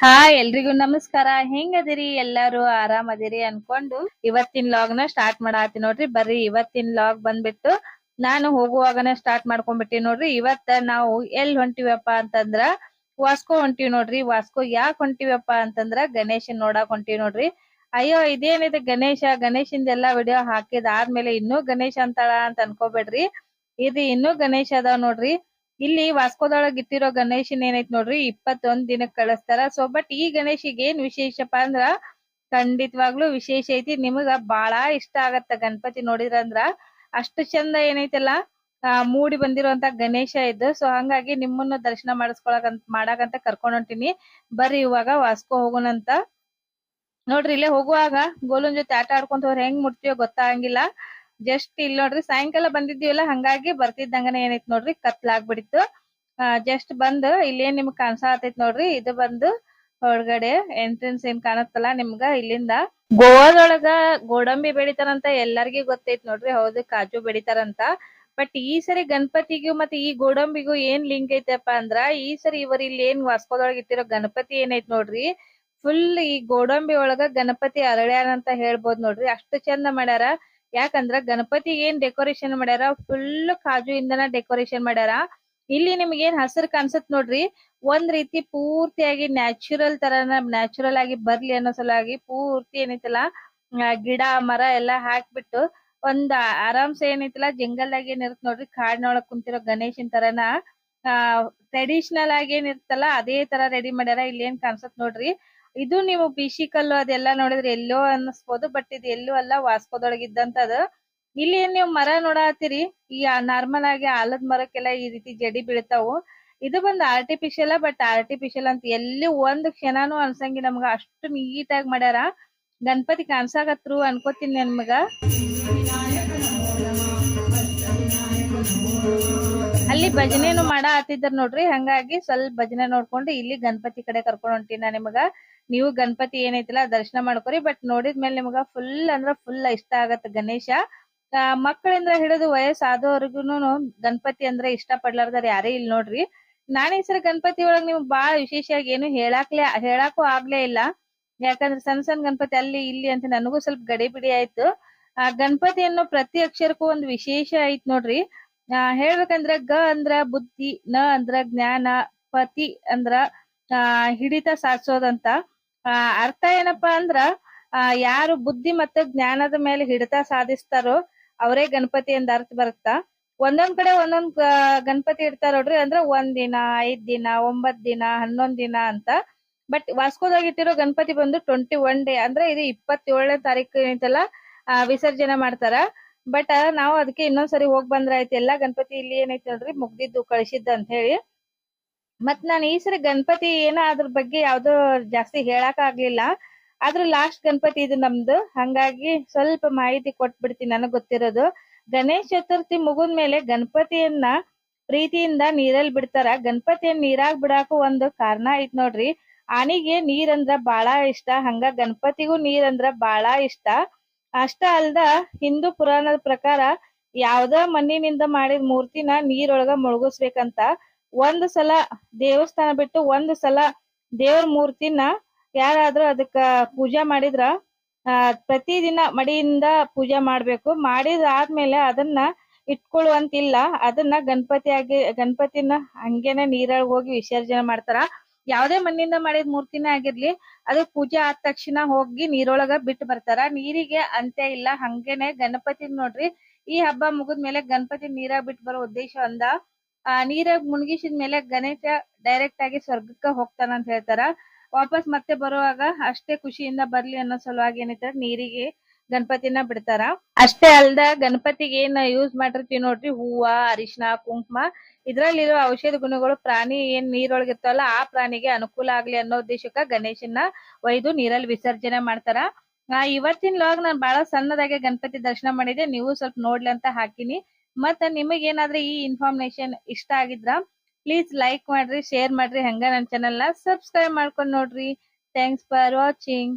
ಹಾ ಎಲ್ರಿಗೂ ನಮಸ್ಕಾರ. ಹೆಂಗದಿರಿ? ಎಲ್ಲಾರು ಆರಾಮದಿರಿ ಅನ್ಕೊಂಡು ಇವತ್ತಿನ ಲಾಗ್ನ ಸ್ಟಾರ್ಟ್ ಮಾಡಾತಿ ನೋಡ್ರಿ. ಬರ್ರಿ, ಇವತ್ತಿನ ಲಾಗ್ ಬಂದ್ಬಿಟ್ಟು ನಾನು ಹೋಗುವಾಗನ ಸ್ಟಾರ್ಟ್ ಮಾಡ್ಕೊಂಡ್ಬಿಟ್ಟಿ ನೋಡ್ರಿ. ಇವತ್ತ ನಾವು ಎಲ್ ಹೊಂಟಿವಪ್ಪ ಅಂತಂದ್ರ, ವಾಸ್ಕೋ ಹೊಂಟಿವಿ ನೋಡ್ರಿ. ವಾಸ್ಕೋ ಯಾಕ್ ಹೊಂಟಿವಪ್ಪ ಅಂತಂದ್ರ, ಗಣೇಶನ್ ನೋಡಾಕ್ ಹೊಂಟಿವಿ ನೋಡ್ರಿ. ಅಯ್ಯೋ, ಇದೇನಿದೆ ಗಣೇಶ? ಗಣೇಶಿಂದ ಎಲ್ಲಾ ವಿಡಿಯೋ ಹಾಕಿದ ಆದ್ಮೇಲೆ ಇನ್ನೂ ಗಣೇಶ ಅಂತಾಳ ಅಂತ ಅನ್ಕೋಬೇಡ್ರಿ. ಇದು ಇನ್ನು ಗಣೇಶ ಅದಾವ್ ನೋಡ್ರಿ. ಇಲ್ಲಿ ವಾಸ್ಕೋದೊಳಗ್ ಇಟ್ಟಿರೋ ಗಣೇಶನ್ ಏನೈತ್ ನೋಡ್ರಿ, ಇಪ್ಪತ್ತೊಂದ್ ದಿನಕ್ ಕಳಿಸ್ತಾರ. ಸೊ ಬಟ್ ಈ ಗಣೇಶಿಗೆ ಏನ್ ವಿಶೇಷಪ್ಪ ಅಂದ್ರ, ಖಂಡಿತವಾಗ್ಲೂ ವಿಶೇಷ ಐತಿ. ನಿಮಗ ಬಾಳ ಇಷ್ಟ ಆಗತ್ತ ಗಣಪತಿ ನೋಡಿದ್ರ ಅಂದ್ರ, ಅಷ್ಟು ಚಂದ ಏನೈತಲ್ಲ, ಆ, ಮೂಡಿ ಬಂದಿರುವಂತ ಗಣೇಶ ಇದ್ದು. ಸೊ ಹಂಗಾಗಿ ನಿಮ್ಮನ್ನ ದರ್ಶನ ಮಾಡಿಸ್ಕೊಳಕ್ ಮಾಡಾಕಂತ ಕರ್ಕೊಂಡ್ ಹೊಂಟಿನಿ. ಬರ್ರಿ ಇವಾಗ ವಾಸ್ಕೋ ಹೋಗೋಣಂತ ನೋಡ್ರಿ, ಇಲ್ಲೇ ಹೋಗುವಾಗ ಗೋಲನ್ ಜೊತೆ ಆಟ ಆಡ್ಕೊಂತ ಹೆಂಗ್ ಮುಟ್ತೀವೋ ಗೊತ್ತಾಗಂಗಿಲ್ಲ. ಜಸ್ಟ್ ಇಲ್ಲಿ ನೋಡ್ರಿ ಸಾಯಂಕಾಲ ಬಂದಿದ್ದೀವಲ್ಲ, ಹಂಗಾಗಿ ಬರ್ತಿದ್ದಂಗನೆ ಏನೈತ್ ನೋಡ್ರಿ ಕತ್ಲಾಗ್ಬಿಡಿತ್ತು ಜಸ್ಟ್ ಬಂದ್ ಇಲ್ಲೇನ್ ನಿಮ್ಗ್ ಕಾಣಿಸತೈತ್ ನೋಡ್ರಿ, ಇದು ಬಂದು ಹೊರಗಡೆ ಎಂಟ್ರೆನ್ಸ್ ಏನ್ ಕಾಣತ್ತಲ್ಲ ನಿಮ್ಗ, ಇಲ್ಲಿಂದ. ಗೋವಾದೊಳಗ ಗೋಡಂಬಿ ಬೆಳಿತಾರಂತ ಎಲ್ಲಾರ್ಗಿ ಗೊತ್ತೈತ್ ನೋಡ್ರಿ, ಹೌದು ಕಾಜು ಬೆಳಿತಾರಂತ. ಬಟ್ ಈ ಸರಿ ಗಣಪತಿಗೂ ಮತ್ತೆ ಈ ಗೋಡಂಬಿಗೂ ಏನ್ ಲಿಂಕ್ ಐತಪ್ಪ ಅಂದ್ರ, ಈ ಸರಿ ಇವರು ಇಲ್ಲಿ ಏನ್ ವಾಸ್ಕೋದೊಳಗ ಇಟ್ಟಿರೋ ಗಣಪತಿ ಏನೈತ್ ನೋಡ್ರಿ ಫುಲ್ ಈ ಗೋಡಂಬಿ ಒಳಗ ಗಣಪತಿ ಅರಳ್ಯಾರ ಅಂತ ಹೇಳ್ಬೋದ್ ನೋಡ್ರಿ, ಅಷ್ಟು ಚಂದ ಮಾಡ್ಯಾರ. ಯಾಕಂದ್ರ ಗಣಪತಿ ಏನ್ ಡೆಕೋರೇಷನ್ ಮಾಡ್ಯಾರ? ಫುಲ್ ಕಾಜು ಇಂದನ ಡೆಕೋರೇಷನ್ ಮಾಡ್ಯಾರ. ಇಲ್ಲಿ ನಿಮ್ಗೆ ಏನ್ ಹಸಿರು ಕಾಣ್ಸತ್ ನೋಡ್ರಿ, ಒಂದ್ ರೀತಿ ಪೂರ್ತಿಯಾಗಿ ನ್ಯಾಚುರಲ್ ತರನ ನ್ಯಾಚುರಲ್ ಆಗಿ ಬರ್ಲಿ ಅನ್ನೋ ಸಲುವಾಗಿ ಪೂರ್ತಿ ಏನೈತಲ್ಲ ಗಿಡ, ಮರ ಎಲ್ಲಾ ಹಾಕ್ಬಿಟ್ಟು ಒಂದ್ ಆರಾಮ್ಸೆ ಏನೈತಲ್ಲ ಜಂಗಲ್ ಆಗಿ ಏನಿರುತ್ ನೋಡ್ರಿ, ಕಾಡ್ನೊಳಗ್ ಕುಂತಿರೋ ಗಣೇಶನ್ ತರನ, ಆ ಟ್ರೆಡಿಷನಲ್ ಆಗಿ ಏನ್ ಇರ್ತಲ್ಲ ಅದೇ ತರ ರೆಡಿ ಮಾಡ್ಯಾರ. ಇಲ್ಲಿ ಏನ್ ಕಾಣ್ಸತ್ ನೋಡ್ರಿ ಇದು ನೀವು ಕಲ್ಲು ಅದೆಲ್ಲ ನೋಡಿದ್ರೆ ಎಲ್ಲೋ ಅನ್ನಿಸ್ಬೋದು ಬಟ್ ಇದು ಎಲ್ಲೂ ಅಲ್ಲ ವಾಸ್ಕೋದೊಳಗಿದ್ದಂತದ ಇಲ್ಲಿ ಏನ್ ನೀವು ಮರ ನೋಡಾತಿರಿ ಈ ನಾರ್ಮಲ್ ಆಗಿ ಆಲದ ಮರಕ್ಕೆಲ್ಲ ಈ ರೀತಿ ಜಡಿ ಬೀಳ್ತಾವು. ಇದು ಬಂದ್ ಆರ್ಟಿಫಿಷಿಯಲ್ ಬಟ್ ಆರ್ಟಿಫಿಷಿಯಲ್ ಅಂತ ಎಲ್ಲಿ ಒಂದ್ ಕ್ಷಣಾನು ಅನ್ಸಂಗಿ ನಮ್ಗ. ಅಷ್ಟು ನೀಟಾಗಿ ಮಾಡ್ಯಾರ. ಗಣಪತಿ ಕಾಣ್ಸಾಕತ್ರು ಅನ್ಕೋತೀನಿ ನಮ್ಗ. ಅಲ್ಲಿ ಭಜನೆನು ಮಾಡ ಹತ್ತಿದ್ರ ನೋಡ್ರಿ. ಹಂಗಾಗಿ ಸ್ವಲ್ಪ ಭಜನೆ ನೋಡ್ಕೊಂಡು ಇಲ್ಲಿ ಗಣಪತಿ ಕಡೆ ಕರ್ಕೊಂಡ್ ಹೊಂಟಿನ ನಾ ನಿಮಗ. ನೀವು ಗಣಪತಿ ಏನೈತಿಲ್ಲ ದರ್ಶನ ಮಾಡ್ಕೊರಿ. ಬಟ್ ನೋಡಿದ್ಮೇಲೆ ನಿಮಗ ಫುಲ್ ಅಂದ್ರ ಫುಲ್ ಇಷ್ಟ ಆಗತ್ತ ಗಣೇಶ. ಮಕ್ಕಳಿಂದ ಹಿಡಿದು ವಯಸ್ಸಾದವ್ರಿಗೂನು ಗಣಪತಿ ಅಂದ್ರೆ ಇಷ್ಟ ಪಡ್ಲಾರ್ದಾರ ಯಾರೇ ಇಲ್ಲಿ ನೋಡ್ರಿ. ನಾನೇ ಸರಿ ಗಣಪತಿ ಒಳಗ್ ನಿಮ್ಗ್ ಬಾಳ ವಿಶೇಷವಾಗಿ ಏನು ಹೇಳಾಕ್ಲೆ, ಹೇಳಾಕು ಆಗ್ಲೇ ಇಲ್ಲ. ಯಾಕಂದ್ರೆ ಸಣ್ಣ ಸಣ್ಣ ಗಣಪತಿ ಅಲ್ಲಿ ಇಲ್ಲಿ ಅಂತ ನನಗೂ ಸ್ವಲ್ಪ ಗಡಿಬಿಡಿ ಆಯ್ತು. ಆ ಗಣಪತಿ ಅನ್ನೋ ಪ್ರತಿ ಅಕ್ಷರಕ್ಕೂ ಒಂದ್ ವಿಶೇಷ ಐತ್ ನೋಡ್ರಿ. ಆ ಹೇಳ್ಬೇಕಂದ್ರ ಗ ಅಂದ್ರ ಬುದ್ಧಿ ನ ಅಂದ್ರ ಜ್ಞಾನ ಪತಿ ಅಂದ್ರ ಆ ಹಿಡಿತ ಸಾಧಿಸೋದಂತ. ಆ ಅರ್ಥ ಏನಪ್ಪಾ ಅಂದ್ರ ಆ ಯಾರು ಬುದ್ಧಿ ಮತ್ತು ಜ್ಞಾನದ ಮೇಲೆ ಹಿಡಿತ ಸಾಧಿಸ್ತಾರೋ ಅವರೇ ಗಣಪತಿ ಎಂದ ಅರ್ಥ ಬರುತ್ತಾ? ಒಂದೊಂದ್ ಕಡೆ ಒಂದೊಂದ್ ಗಣಪತಿ ಇಡ್ತಾರ ನೋಡ್ರಿ ಅಂದ್ರ ಒಂದ್ ದಿನ ಐದ್ ದಿನ ಒಂಬತ್ ದಿನ ಹನ್ನೊಂದ್ ದಿನ ಅಂತ. ಬಟ್ ವಾಸ್ಕೋದಾಗ ಇಟ್ಟಿರೋ ಗಣಪತಿ ಬಂದು ಟ್ವೆಂಟಿ ಒನ್ ಡೇ ಅಂದ್ರೆ ಇದು ಇಪ್ಪತ್ತೇಳನೇ ತಾರೀಕು ಆ, ವಿಸರ್ಜನೆ ಮಾಡ್ತಾರ. ಬಟ್ ನಾವು ಅದಕ್ಕೆ ಇನ್ನೊಂದ್ಸರಿ ಹೋಗ್ ಬಂದ್ರ ಆಯ್ತು ಎಲ್ಲಾ ಗಣಪತಿ ಇಲ್ಲಿ ಏನೈತಿ ನೋಡ್ರಿ, ಮುಗ್ದಿದ್ದು, ಕಳಿಸಿದ್ದು ಅಂತ ಹೇಳಿ. ಮತ್ ನಾನ್ ಈ ಸರಿ ಗಣಪತಿ ಏನ ಅದ್ರ ಬಗ್ಗೆ ಯಾವ್ದು ಜಾಸ್ತಿ ಹೇಳಾಕ ಆಗ್ಲಿಲ್ಲ. ಆದ್ರ ಲಾಸ್ಟ್ ಗಣಪತಿ ಇದು ನಮ್ದು. ಹಂಗಾಗಿ ಸ್ವಲ್ಪ ಮಾಹಿತಿ ಕೊಟ್ಬಿಡ್ತೀನಿ ನನಗ್ ಗೊತ್ತಿರೋದು. ಗಣೇಶ ಚತುರ್ಥಿ ಮುಗಿದ ಮೇಲೆ ಗಣಪತಿಯನ್ನ ಪ್ರೀತಿಯಿಂದ ನೀರಲ್ಲಿ ಬಿಡ್ತಾರ. ಗಣಪತಿಯನ್ನ ನೀರಾಗ್ ಬಿಡಾಕು ಒಂದು ಕಾರಣ ಐತ್ ನೋಡ್ರಿ. ಆನಿಗೆ ನೀರಂದ್ರ ಬಾಳ ಇಷ್ಟ. ಹಂಗ ಗಣಪತಿಗೂ ನೀರಂದ್ರ ಬಾಳ ಇಷ್ಟ. ಅಷ್ಟ ಅಲ್ದ ಹಿಂದೂ ಪುರಾಣದ ಪ್ರಕಾರ ಯಾವ್ದ ಮಣ್ಣಿನಿಂದ ಮಾಡಿದ ಮೂರ್ತಿನ ನೀರೊಳಗ ಮುಳುಗಿಸ್ಬೇಕಂತ ಒಂದ್ ಸಲ ದೇವಸ್ಥಾನ ಬಿಟ್ಟು ಒಂದ್ ಸಲ ದೇವ್ರ ಮೂರ್ತಿನ ಯಾರಾದ್ರೂ ಅದಕ್ಕ ಪೂಜಾ ಮಾಡಿದ್ರ, ಆ, ಪ್ರತಿದಿನ ಮಡಿಯಿಂದ ಪೂಜೆ ಮಾಡ್ಬೇಕು. ಮಾಡಿದ ಆದ್ಮೇಲೆ ಅದನ್ನ ಇಟ್ಕೊಳ್ಳುವಂತಿಲ್ಲ. ಅದನ್ನ ಗಣಪತಿಯಾಗಿ, ಗಣಪತಿನ ಹಂಗೇನೆ ನೀರೊಳಗ್ ಹೋಗಿ ವಿಸರ್ಜನೆ ಮಾಡ್ತಾರ. ಯಾವ್ದೇ ಮಣ್ಣಿಂದ ಮಾಡಿದ ಮೂರ್ತಿನೇ ಆಗಿರ್ಲಿ, ಅದು ಪೂಜೆ ಆದ ತಕ್ಷಣ ಹೋಗಿ ನೀರೊಳಗ ಬಿಟ್ಟು ಬರ್ತಾರ. ನೀರಿಗೆ ಅಂತ್ಯ ಇಲ್ಲ, ಹಂಗೇನೆ ಗಣಪತಿ ನೋಡ್ರಿ. ಈ ಹಬ್ಬ ಮುಗಿದ್ಮೇಲೆ ಗಣಪತಿ ನೀರಾಗ್ ಬಿಟ್ಟು ಬರೋ ಉದ್ದೇಶ ಒಂದ. ಆ ನೀರಾಗ್ ಮುಣಗಿಸಿದ ಮೇಲೆ ಗಣೇಶ ಡೈರೆಕ್ಟ್ ಆಗಿ ಸ್ವರ್ಗಕ್ಕ ಹೋಗ್ತಾನ ಅಂತ ಹೇಳ್ತಾರ. ವಾಪಸ್ ಮತ್ತೆ ಬರುವಾಗ ಅಷ್ಟೇ ಖುಷಿಯಿಂದ ಬರ್ಲಿ ಅನ್ನೋ ಸಲುವಾಗಿ ಏನೈತೆ ನೀರಿಗೆ ಗಣಪತಿನ ಬಿಡ್ತಾರ. ಅಷ್ಟೇ ಅಲ್ದ ಗಣಪತಿಗೆ ಏನ್ ಯೂಸ್ ಮಾಡಿರ್ತೀವಿ ನೋಡ್ರಿ, ಹೂವ ಅರಿಶಿನ ಕುಂಕುಮ. ಇದ್ರಲ್ಲಿರೋ ಔಷಧ ಗುಣಗಳು ಪ್ರಾಣಿ ಏನ್ ನೀರೊಳಗೆ ಇರ್ತಾವಲ್ಲ ಆ ಪ್ರಾಣಿಗೆ ಅನುಕೂಲ ಆಗ್ಲಿ ಅನ್ನೋ ಉದ್ದೇಶಕ್ಕ ಗಣೇಶನ್ನ ಒಯ್ದು ನೀರಲ್ಲಿ ವಿಸರ್ಜನೆ ಮಾಡ್ತಾರ. ಆ, ಇವತ್ತಿನ ಲಾಗ್ ನಾನ್ ಬಹಳ ಸಣ್ಣದಾಗೆ ಗಣಪತಿ ದರ್ಶನ ಮಾಡಿದೆ. ನೀವು ಸ್ವಲ್ಪ ನೋಡ್ಲಿ ಅಂತ ಹಾಕಿನಿ. ಮತ್ತ ನಿಮಗೆ ಏನಾದ್ರೂ ಈ ಇನ್ಫಾರ್ಮೇಶನ್ ಇಷ್ಟ ಆಗಿದ್ರ ಪ್ಲೀಸ್ ಲೈಕ್ ಮಾಡ್ರಿ ಶೇರ್ ಮಾಡ್ರಿ. ಹಂಗ ನನ್ನ ಚಾನೆಲ್ನ ಸಬ್ಸ್ಕ್ರೈಬ್ ಮಾಡ್ಕೊಂಡ್ ನೋಡ್ರಿ. Thanks for watching